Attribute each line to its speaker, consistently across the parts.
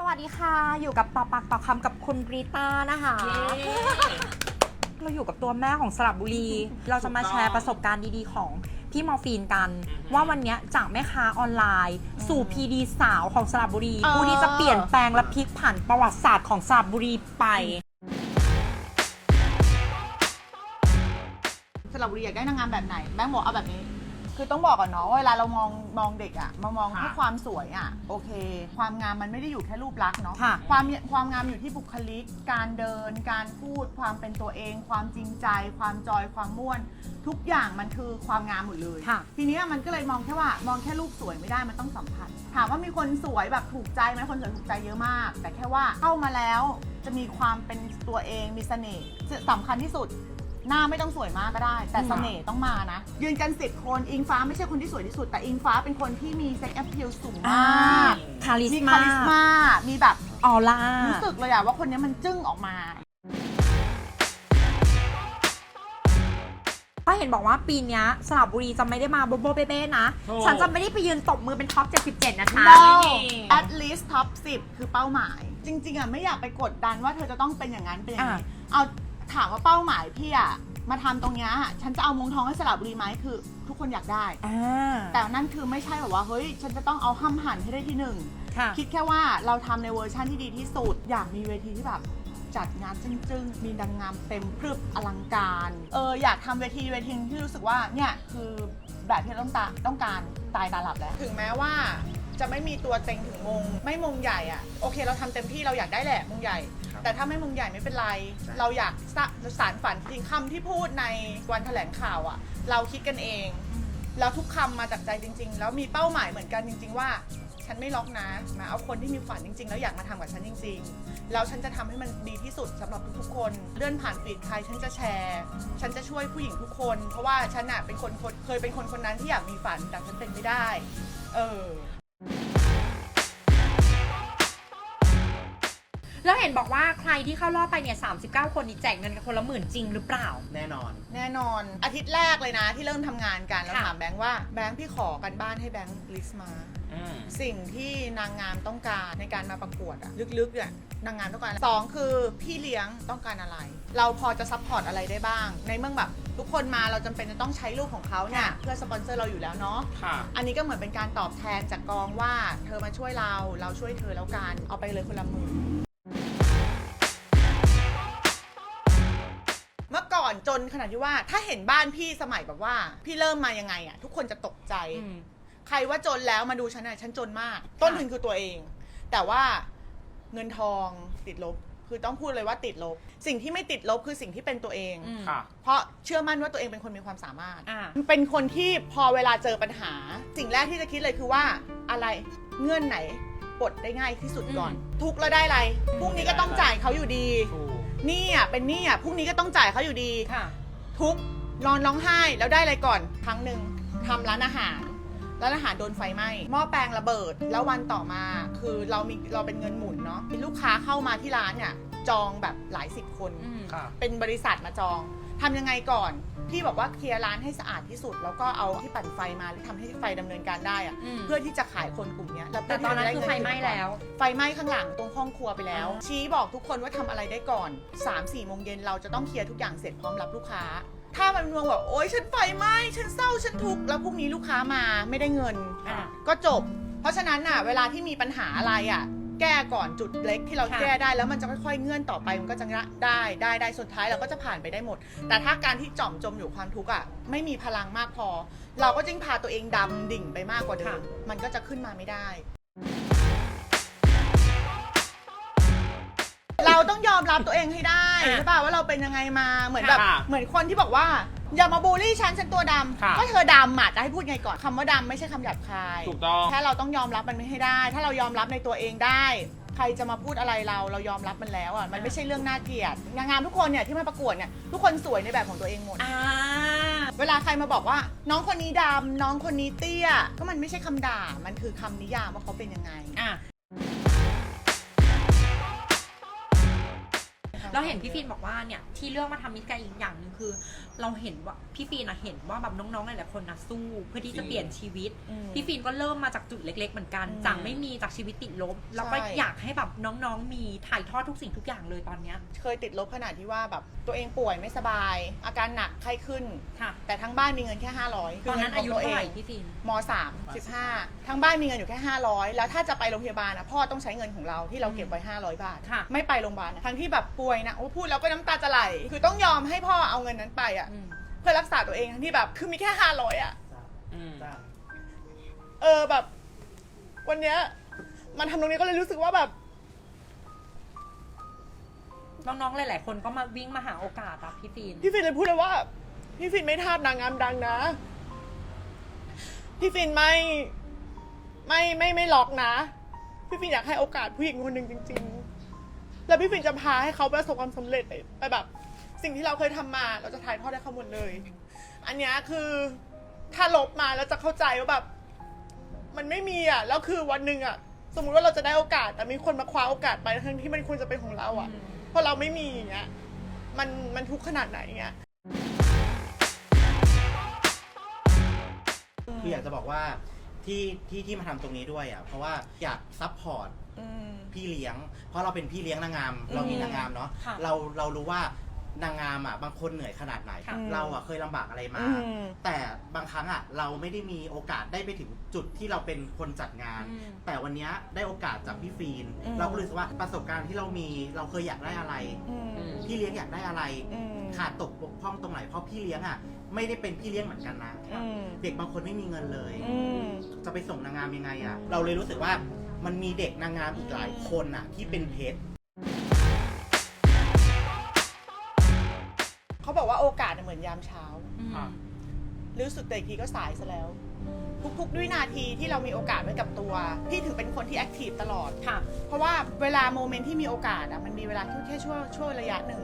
Speaker 1: สวัสดีค่ะ อยู่กับต่อปากต่อคำกับคุณบริต้านะคะ เราอยู่กับตัวแม่ของสระบุรี เราจะมาแชร์ประสบการณ์ดีๆของพี่มอร์ฟีนกัน ว่าวันเนี้ยจากแม่ค้าออนไลน์ สู่พีดีสาวของสระบุรี
Speaker 2: เออ
Speaker 1: ผู้ที่จะเปลี่ยนแปลงและพลิกผันประวัติศาสตร์ของสระบุรีไป
Speaker 2: สระบุรีอยากได้นางงามแบบไหนแบงค์บอกเอาแบบนี้ คือต้องบอกก่อนเนาะว่าเวลาเรามองมองเด็กอะมามองแค่ความสวยอะโอเค ความงามมันไม่ได้อยู่แค่รูปลักษณ์เนาะ
Speaker 1: ค่ะ
Speaker 2: ความความงามอยู่ที่บุคลิก การเดิน การพูด ความเป็นตัวเอง ความจริงใจ ความจอยความม่วน ทุกอย่างมันคือความงามหมดเลย
Speaker 1: ค่ะ
Speaker 2: ทีเนี้ยมันก็เลยมองแค่ว่ามองแค่รูปสวยไม่ได้มันต้องสัมผัสถามว่ามีคนสวยแบบถูกใจไหมคนสวยถูกใจเยอะมาก แต่แค่ว่าเข้ามาแล้วจะมีความเป็นตัวเองมีเสน่ห์สำคัญที่สุด หน้าไม่ต้องสวยมากก็ได้ แต่เสน่ห์ต้องมานะ ยืนกันสิบคนอิงฟ้าไม่ใช่คนที่สวยที่สุด แต่อิงฟ้าเป็นคนที่มีเซ็กแอพเพลสูง
Speaker 1: อ่ามา
Speaker 2: ก
Speaker 1: คาริส
Speaker 2: มี
Speaker 1: มา
Speaker 2: คาริสมา มีแบบ
Speaker 1: ออร่า
Speaker 2: รู้สึกเลยอะว่าคนนี้มันจึ้งออกมา
Speaker 1: ก็เห็นบอกว่าปีเนี้ยสระบุรีจะไม่ได้มาโบโบเบ้ๆนะ
Speaker 3: ถูก
Speaker 1: ฉันจะไม่ได้ไปยืนตบมือเป็นท็อป 77 นะคะ
Speaker 2: no
Speaker 3: ไม่มี
Speaker 2: at least top 10 คือเป้าหมาย จริง ๆอะไม่อยากไปกดดันว่าเธอจะต้องเป็นอย่างนั้นเป็นอย่างนี้
Speaker 1: อะ
Speaker 2: เอา ถามว่าเป้าหมายพี่อะมาทำตรงเนี้ยฉันจะเอามงทองให้สระบุรีไหมคือ ทุกคนอยากได้
Speaker 1: อ่า
Speaker 2: แต่นั่นคือไม่ใช่แบบว่าเฮ้ย ฉันจะต้องเอาห้ำหันให้ได้ที่หนึ่ง
Speaker 1: ค่ะ
Speaker 2: คิดแค่ว่าเราทำในเวอร์ชั่นที่ดีที่สุด อยากมีเวทีที่แบบจัดงานจึ้งๆ มีนางงามเต็มพรึบอลังการเอออยากทำเวทีเวทีหนึ่งที่รู้สึกว่าเนี่ยคือแบบที่เราต้องตาต้องการตายตาหลับแล้ว ถึงแม้ว่า จะไม่มีตัวเต็งถึงมง ไม่มงใหญ่อะโอเค เราทำเต็มที่เราอยากได้แหละมงใหญ่แต่ถ้าไม่มงใหญ่ไม่เป็นไรเราอยากสะสารฝันจริงคำที่พูดในวันแถลงข่าวอะเราคิดกันเอง แล้วทุกคำมาจากใจจริง ๆ แล้วมีเป้าหมายเหมือนกันจริง ๆ ว่า ฉันไม่ล็อกนะมาเอาคนที่มีฝันจริง ๆ แล้วอยากมาทำกับฉันจริง ๆ แล้วฉันจะทำให้มันดีที่สุดสำหรับทุกๆคน เลื่อนผ่านฟีดใครฉันจะแชร์ ฉันจะช่วยผู้หญิงทุกคน เพราะว่าฉันน่ะเป็นคนคนเคยเป็นคนคนนั้นที่อยากมีฝันแต่ฉันเป็นไม่ได้ เออ
Speaker 1: แล้วเห็นบอกว่าใครที่เข้ารอบไปเนี่ย39 คนนี่แจกเงินกันคนละหมื่นจริงหรือเปล่า
Speaker 3: แน่นอน
Speaker 2: แน่นอนอาทิตย์แรกเลยนะ ที่เริ่มทำงานกันแล้ว
Speaker 1: ค่ะ
Speaker 2: ถามแบงค์ว่าแบงค์พี่ขอกันบ้านให้แบงค์ลิสต์มา
Speaker 3: อืม
Speaker 2: สิ่งที่นางงามต้องการในการมาประกวดอะลึกๆอะนางงามต้องการอะไรสองคือพี่เลี้ยงต้องการอะไร เราพอจะซัพพอร์ตอะไรได้บ้าง ในเมื่อแบบทุกคนมาเราจำเป็นจะต้องใช้รูปของเขาเนี่ย
Speaker 1: ค่ะ
Speaker 2: เพื่อสปอนเซอร์เราอยู่แล้วเนาะ
Speaker 3: ค่ะ
Speaker 2: อันนี้ก็เหมือนเป็นการตอบแทนจากกองว่า เธอมาช่วยเราเราช่วยเธอแล้วกันเอาไปเลยคนละหมือ อก่อนจนขนาดที่ว่า ถ้าเห็นบ้านพี่สมัยแบบว่า พี่เริ่มมายังไงอะทุกคนจะตกใจใครว่าจนแล้วมาดูฉันน่ะฉันจนมาก ต้นทุนคือตัวเอง แต่ว่าเงินทองติดลบ คือต้องพูดเลยว่าติดลบ สิ่งที่ไม่ติดลบคือสิ่งที่เป็นตัวเอง
Speaker 1: อืม
Speaker 3: ค่ะ
Speaker 2: เพราะเชื่อมั่นว่าตัวเองเป็นคนมีความสามารถ
Speaker 1: อ่า
Speaker 2: เป็นคนที่พอเวลาเจอปัญหา สิ่งแรกที่จะคิดเลยคือว่าอะไรเงื่อนไหนปลดได้ง่ายที่สุดก่อนทุกข์แล้วได้อะไรพรุ่งนี้ก็ต้องจ่ายเขาอยู่ดี
Speaker 3: ถูก
Speaker 2: หนี่อะเป็นหนี้อะพรุ่งนี้ก็ต้องจ่ายเขาอยู่ดี
Speaker 1: ค่ะ
Speaker 2: ทุกข์นอนร้องไห้แล้วได้อะไรก่อน ครั้งหนึ่งทำร้านอาหาร ร้านอาหารโดนไฟไหม้หม้อแปลงระเบิด แล้ววันต่อมาคือเรามีเราเป็นเงินหมุนเนาะมีลูกค้าเข้ามาที่ร้านเนี่ยจองแบบหลายสิบคน
Speaker 1: อืม
Speaker 3: ค่ะ
Speaker 2: เป็นบริษัทมาจองทำยังไงก่อน พี่บอกว่าเคลียร์ร้านให้สะอาดที่สุด แล้วก็เอาที่ปั่นไฟมาหรือทำให้ไฟดำเนินการได้อะ
Speaker 1: อืม
Speaker 2: เพื่อที่จะขายคนกลุ่มเนี้ยแล้ว
Speaker 1: แต่ตอนนั้นคือไฟไหม้แล้ว
Speaker 2: ไฟไหม้ข้างหลังตรงห้องครัวไปแล้วชี้บอกทุกคนว่าทำอะไรได้ก่อน3 4โมงเย็นเราจะต้องเคลียร์ทุกอย่างเสร็จพร้อมรับลูกค้า ถ้ามันมองแบบโอ๊ยฉันไฟไหม้ฉันเศร้าฉันทุกข์แล้วพรุ่งนี้ลูกค้ามาไม่ได้เงิน
Speaker 1: อ่า
Speaker 2: ก็จบ เพราะฉะนั้นน่ะ เวลาที่มีปัญหาอะไรอะ แก้ก่อนจุดเล็กที่เรา
Speaker 1: ค่ะ
Speaker 2: แก้ได้แล้วมันจะค่อยๆเงื่อนต่อไปมันก็จะได้ได้ได้สุดท้ายเราก็จะผ่านไปได้หมด แต่ถ้าการที่จ่อมจมอยู่ความทุกข์อะไม่มีพลังมากพอ เราก็จึงพาตัวเองดำดิ่งไปมากกว่าเดิมมันก็จะขึ้นมาไม่ได้ เราต้องยอมรับตัวเองให้ได้
Speaker 1: อะ
Speaker 2: ใช่ป่ะว่าเราเป็นยังไงมาเหมือนแบบ
Speaker 3: ค่ะ
Speaker 2: เหมือนคนที่บอกว่า อย่ามาบูลลี่ฉันฉันตัวด
Speaker 3: ค่ะำ
Speaker 2: ก็เธอดำอะจะให้พูดไงก่อนคำว่าดำไม่ใช่คำหยาบคาย
Speaker 3: ถูกต้อง
Speaker 2: แค่เราต้องยอมรับมันไม่ให้ได้ ถ้าเรายอมรับในตัวเองได้ ใครจะมาพูดอะไรเรา เรายอมรับมันแล้วอะ มันไม่ใช่เรื่องน่าเกลียดนางงามทุกคนเนี่ยที่มาประกวดเนี่ยทุกคนสวยในแบบของตัวเองหมด
Speaker 1: อ่า
Speaker 2: เวลาใครมาบอกว่า น้องคนนี้ดำน้องคนนี้เตี้ย ก็มันไม่ใช่คำด่า มันคือคำนิยามว่าเขาเป็นยังไง
Speaker 1: อะ เราเห็นพี่ฟินบอกว่าเนี่ยที่เลือกมาทำมิสแกรนด์อีกอย่างหนึ่งคือ เราเห็นว่าพี่ฟินอะเห็นว่าแบบน้องๆหลายๆคนนะสู้ เพื่อที่จะเปลี่ยนชีวิต
Speaker 2: อืม
Speaker 1: พี่ฟินก็เริ่มมาจากจุดเล็ก ๆ เหมือนกัน
Speaker 2: อืม
Speaker 1: จากไม่มีจากชีวิตติดลบ แล้วก็
Speaker 2: ใช่
Speaker 1: อยากให้แบบน้องๆ มีถ่ายทอดทุกสิ่งทุกอย่างเลยตอนเนี้ย
Speaker 2: เคยติดลบขนาดที่ว่าแบบตัวเองป่วยไม่สบาย อาการหนักไข้ขึ้น
Speaker 1: ค่ะ
Speaker 2: แต่ทั้งบ้านมีเงินแค่ 500
Speaker 1: ตอนนั้นอายุเท่าไหร่พี่ฟิน
Speaker 2: ม3 15ทั้งบ้านมีเงินอยู่แค่ 500 แล้วถ้าจะไปโรงพยาบาลนะพ่อต้องใช้เงินของเราที่เราเก็บไว้ 500 บาท
Speaker 1: ค่ะ
Speaker 2: ไม่ไปโรงพยาบาลนะทั้งที่แบบป่วยนะโอ้พูดแล้วก็น้ำตาจะไหล คือต้องยอมให้พ่อเอาเงินนั้นไปอะ
Speaker 1: อืม
Speaker 2: เพื่อรักษาตัวเองทั้งที่แบบ คือมีแค่500อะ
Speaker 1: อืม
Speaker 2: เออแบบ วันเนี้ย มันทำตรงนี้ก็เลยรู้สึกว่าแบบ
Speaker 1: น้องๆ หลาย ๆ คนก็มาวิ่งมาหาโอกาสอะพี่ฟิน
Speaker 2: พี่ฟินเลยพูดเลยว่า พี่ฟินไม่ทาบนางงามดังนะ พี่ฟินไม่ไม่ไม่ไม่ล็อกนะ พี่ฟินอยากให้โอกาสผู้หญิงคนหนึ่งจริง ๆ แล้วพี่ฟินจะพาให้เขาประสบความสำเร็จไปไปแบบ สิ่งที่เราเคยทำมาเราจะถ่ายทอดให้เขาหมดเลย อันเนี้ยคือถ้าลบมาแล้วจะเข้าใจว่าแบบ มันไม่มีอะแล้วคือวันหนึ่งอะ สมมุติว่าเราจะได้โอกาส แต่มีคนมาคว้าโอกาสไปทั้งที่มันควรจะเป็นของเราอะ เพราะเราไม่มีอย่างเงี้ยมันมันทุกข์ขนาดไหนเงี้ย
Speaker 3: คืออยากจะบอกว่าที่ที่ที่มาทำตรงนี้ด้วยอะเพราะว่าอยากซัพพอร์ต
Speaker 2: อืม
Speaker 3: พี่เลี้ยง เพราะเราเป็นพี่เลี้ยงนางงาม เรามีนางงามเนาะ
Speaker 1: ค่ะ
Speaker 3: เราเรารู้ว่านางงามอะบางคนเหนื่อยขนาดไหน
Speaker 1: ค่ะ
Speaker 3: เราอะเคยลำบากอะไรมา
Speaker 2: อืม
Speaker 3: แต่บางครั้งอะเราไม่ได้มีโอกาสได้ไปถึงจุดที่เราเป็นคนจัดงาน
Speaker 1: อืม
Speaker 3: แต่วันเนี้ยได้โอกาสจากพี่ฟีน
Speaker 2: อืม
Speaker 3: เราก็เลยรู้สึกว่าประสบการณ์ที่เรามีเราเคยอยากได้อะไร
Speaker 2: อืม
Speaker 1: อืม
Speaker 3: พี่เลี้ยงอยากได้อะไร
Speaker 2: อืม
Speaker 3: ขาดตกบกพร่องตรงไหนเพราะพี่เลี้ยงอะไม่ได้เป็นพี่เลี้ยงเหมือนกันนะ
Speaker 2: อืม
Speaker 3: เด็กบางคนไม่มีเงินเลย
Speaker 2: อืม
Speaker 3: จะไปส่งนางงามยังไงอะเราเลยรู้สึกว่า มันมีเด็กนางงามอีกหลายคนอะที่เป็นเพชร
Speaker 2: เขาบอกว่าโอกาสน่ะเหมือนยามเช้า
Speaker 1: อืม
Speaker 3: อะ
Speaker 2: รู้สึกแต่อีกทีก็สายซะแล้ว ทุกๆวินาทีที่เรามีโอกาสไว้กับตัว พี่ถึงเป็นคนที่แอคทีฟตลอด
Speaker 1: ค่ะ
Speaker 2: เพราะว่าเวลาโมเมนต์ที่มีโอกาสอะมันมีเวลาแค่แค่ช่วงช่วงระยะหนึ่ง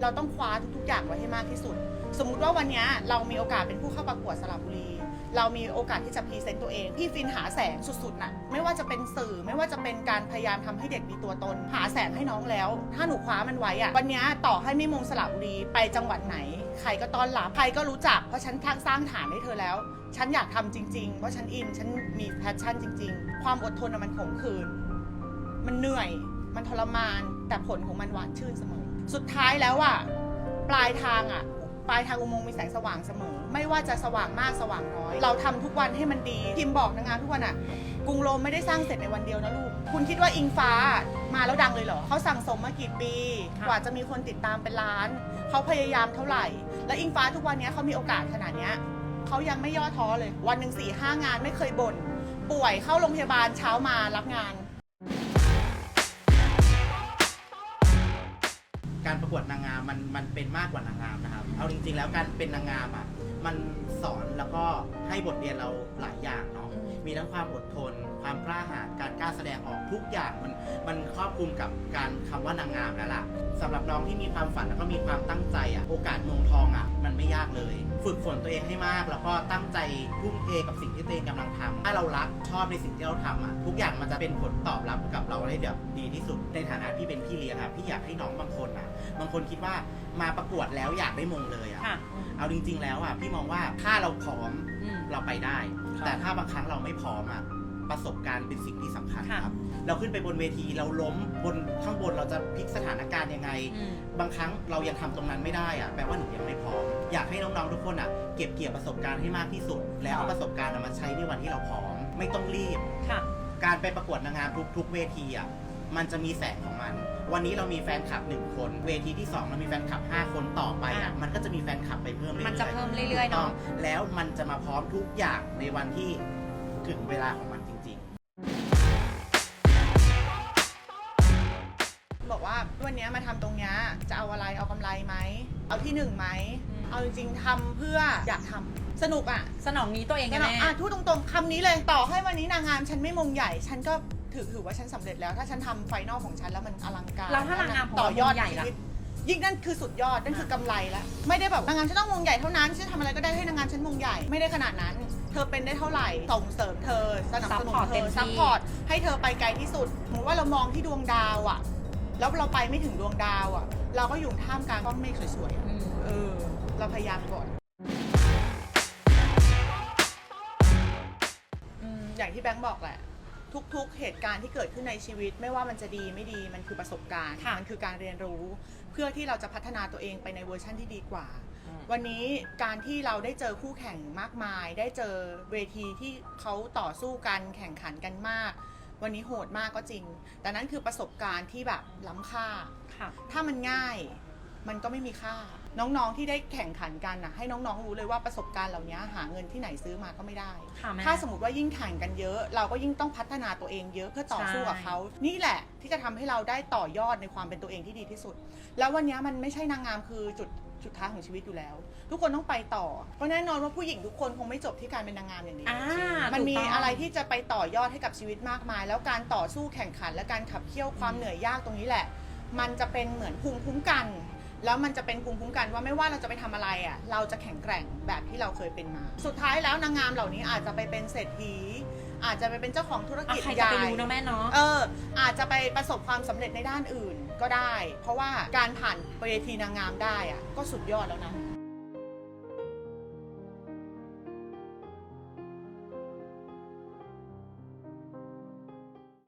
Speaker 2: เราต้องคว้าทุกๆอย่างไว้ให้มากที่สุด สมมุติว่าวันเนี้ยเรามีโอกาสเป็นผู้เข้าประกวดสระบุรี เรามีโอกาสที่จะพรีเซนต์ตัวเอง พี่ฟินหาแสงสุดๆน่ะไม่ว่าจะเป็นสื่อไม่ว่าจะเป็นการพยายามทำให้เด็กมีตัวตน หาแสงให้น้องแล้ว ถ้าหนูคว้ามันไว้อะวันนี้ต่อให้ไม่มงสระบุรีไปจังหวัดไหน ใครก็ต้อนรับใครก็รู้จักเพราะฉันทักสร้างฐานให้เธอแล้ว ฉันอยากทำจริงๆ เพราะฉันอินฉันมีแพชชั่นจริง ๆ ความอดทนมันขมขื่นมันเหนื่อย มันทรมาน แต่ผลของมันหวานชื่นเสมอ สุดท้ายแล้วอะปลายทางอะ ปลายทางอุโมงค์มีแสงสว่างเสมอ ไม่ว่าจะสว่างมากสว่างน้อย เราทำทุกวันให้มันดีพิมพ์บอกนางงามทุกวันอะกรุงโรมไม่ได้สร้างเสร็จในวันเดียวนะลูก คุณคิดว่าอิงฟ้ามาแล้วดังเลยเหรอเขาสั่งสมมากี่ปี
Speaker 1: ค่ะ
Speaker 2: กว่าจะมีคนติดตามเป็นล้านเขาพยายามเท่าไหร่ และอิงฟ้าทุกวันเนี้ยเขามีโอกาสขนาดเนี้ยเขายังไม่ย่อท้อเลย วันหนึ่งสี่ห้างานไม่เคยบ่นป่วยเข้าโรงพยาบาลเช้ามารับงาน
Speaker 3: การประกวดนางงามมันมันเป็นมากกว่านางงามนะครับ เอาจริงๆแล้วการเป็นนางงามอะมันสอนแล้วก็ให้บทเรียนเราหลายอย่างเนาะ มีทั้งความอดทน ความกล้าหาญการกล้าแสดงออกทุกอย่างมันมันครอบคลุมกับการคำว่านางงามแล้วล่ะสำหรับน้องที่มีความฝันแล้วก็มีความตั้งใจอะโอกาสมงทองอะมันไม่ยากเลย ฝึกฝนตัวเองให้มาก แล้วก็ตั้งใจทุ่มเทกับสิ่งที่ตัวเองกำลังทำถ้าเรารักชอบในสิ่งที่เราทำอะทุกอย่างมันจะเป็นผลตอบรับกับเราได้แบบดีที่สุดในฐานะที่เป็นพี่เลี้ยงอะพี่อยากให้น้องบางคนอะบางคนคิดว่ามาประกวดแล้วอยากได้มงเลยอะ
Speaker 1: ค่ะ
Speaker 3: เอาจริง ๆ แล้วอะพี่มองว่าถ้าเราพร้อม
Speaker 1: อืม
Speaker 3: เราไปได้
Speaker 1: ค่ะ
Speaker 3: แต่ถ้าบางครั้งเราไม่พร้อมอะประสบการณ์เป็นสิ่งที่สำคัญ
Speaker 1: ค่ะ
Speaker 3: ครับ เราขึ้นไปบนเวทีเราล้มบนข้างบนเราจะพลิกสถานการณ์ยังไง
Speaker 1: อืม
Speaker 3: บางครั้งเรายังทำตรงนั้นไม่ได้อะแปลว่าหนูยังไม่พร้อม อยากให้น้องๆทุกคนอะเก็บเกี่ยวประสบการณ์ให้มากที่สุด แล้วเอาประสบการณ์อะมาใช้ในวันที่เราพร้อม ไม่ต้องรีบ
Speaker 1: ค่ะ
Speaker 3: การไปประกวดนางงามทุกทุกเวทีอะ มันจะมีแสงของมัน วันนี้เรามีแฟนคลับหนึ่งคน เวทีที่สองเรามีแฟนคลับห้าคนต่อไปอะ
Speaker 1: อะ
Speaker 3: มันก็จะมีแฟนคลับไปเพิ่มเรื่อยๆ
Speaker 1: มันจะเพิ่มเรื่อยๆเนอะ
Speaker 3: ถูกต้งแล้วมันจะมาพร้อมทุกอย่างในวันที่ถึงเวลาของมันจริง
Speaker 2: บอกว่าวันเนี้ยมาทำตรงเนี้ยจะเอาอะไรเอากำไรไหม เอาที่หนึ่งไหม
Speaker 1: อืม
Speaker 2: เอาจริงๆทำเพื่ออยากทำสนุกอะ
Speaker 1: สนองนี้ตัวเอง
Speaker 2: ก็
Speaker 1: กันแน่
Speaker 2: อะพูดตรงๆคำนี้เลยต่อให้วันนี้นางงามฉันไม่มงใหญ่ ฉันก็ ถือถือว่าฉันสำเร็จแล้ว ถ้าฉันทำไฟนอลของฉันแล้วมันอลังการ
Speaker 1: แล้วถ้านางงามของ
Speaker 2: ต่อยอด
Speaker 1: เรามงใหญ่ล่ะ
Speaker 2: ชีวิตยิ่งนั่นคือสุดยอดนั่นคือกำไรแล้วไม่ได้แบบนางงามฉันต้องมงใหญ่เท่านั้นฉันทำอะไรก็ได้ให้นางงามฉันมงใหญ่ไม่ได้ขนาดนั้น เธอเป็นได้เท่าไหร่ส่งเสริมเธอสนับสนุน
Speaker 1: Support
Speaker 2: เธ
Speaker 1: เต็ม
Speaker 2: อ
Speaker 1: ที่
Speaker 2: ซัพพอร์ตให้เธอไปไกลที่สุดสมมติว่าเรามองที่ดวงดาวอะแล้วเราไปไม่ถึงดวงดาวอะเราก็อยู่ท่ามกลางก้อนเมฆสวยๆอะ
Speaker 1: อืม
Speaker 2: เออ เราพยายามก่อน อืมอย่างที่แบงค์บอกแหละ ทุกๆ เหตุการณ์ที่เกิดขึ้นในชีวิต ไม่ว่ามันจะดีไม่ดีมันคือประสบการณ์
Speaker 1: ค่ะ
Speaker 2: มันคือการเรียนรู้ เพื่อที่เราจะพัฒนาตัวเองไปในเวอร์ชั่นที่ดีกว่า วันนี้การที่เราได้เจอคู่แข่งมากมาย ได้เจอเวทีที่เขาต่อสู้กันแข่งขันกันมาก วันนี้โหดมากก็จริง แต่นั่นคือประสบการณ์ที่แบบล้ำค่า
Speaker 1: ค่ะ
Speaker 2: ถ้ามันง่ายมันก็ไม่มีค่า น้องๆที่ได้แข่งขันกันนะให้น้องๆรู้เลยว่าประสบการณ์เหล่านี้หาเงินที่ไหนซื้อมาก็ไม่ได้
Speaker 1: ค่ะแม่
Speaker 2: ถ้าสมมติว่ายิ่งแข่งกันเยอะ เราก็ยิ่งต้องพัฒนาตัวเองเยอะเพื่อต่อสู้กับเขานี่แหละที่จะทำให้เราได้ต่อยอดในความเป็นตัวเองที่ดีที่สุด แล้ววันนี้มันไม่ใช่นางงามคือจุดจุดท้ายของชีวิตอยู่แล้ว ทุกคนต้องไปต่อ เพราะแน่นอนว่าผู้หญิงทุกคนคงไม่จบที่การเป็นนางงามอย่างเดียว
Speaker 1: อ่า
Speaker 2: มันมี
Speaker 1: ถูกต้อง
Speaker 2: อะไรที่จะไปต่อยอดให้กับชีวิตมากมาย แล้วการต่อสู้แข่งขันและการขับเคี่ยวความเหนื่อยยากตรงนี้แหละ มันจะเป็นเหมือนภูมิคุ้มกัน แล้วมันจะเป็นภูมิคุ้มกันว่าไม่ว่าเราจะไปทำอะไรอะเราจะแข็งแกร่งแบบที่เราเคยเป็นมา สุดท้ายแล้วนางงามเหล่านี้อาจจะไปเป็นเศรษฐี อาจจะไปเป็นเจ้าของธุร
Speaker 1: อะ
Speaker 2: กิจ
Speaker 1: ใคร
Speaker 2: ให
Speaker 1: จะ
Speaker 2: ญ่
Speaker 1: ไปรู้นะแม่เนาะ
Speaker 2: เออ อาจจะไปประสบความสำเร็จในด้านอื่นก็ได้ เพราะว่าการผ่านเวทีนางงามได้อะก็สุดยอดแล้วนะ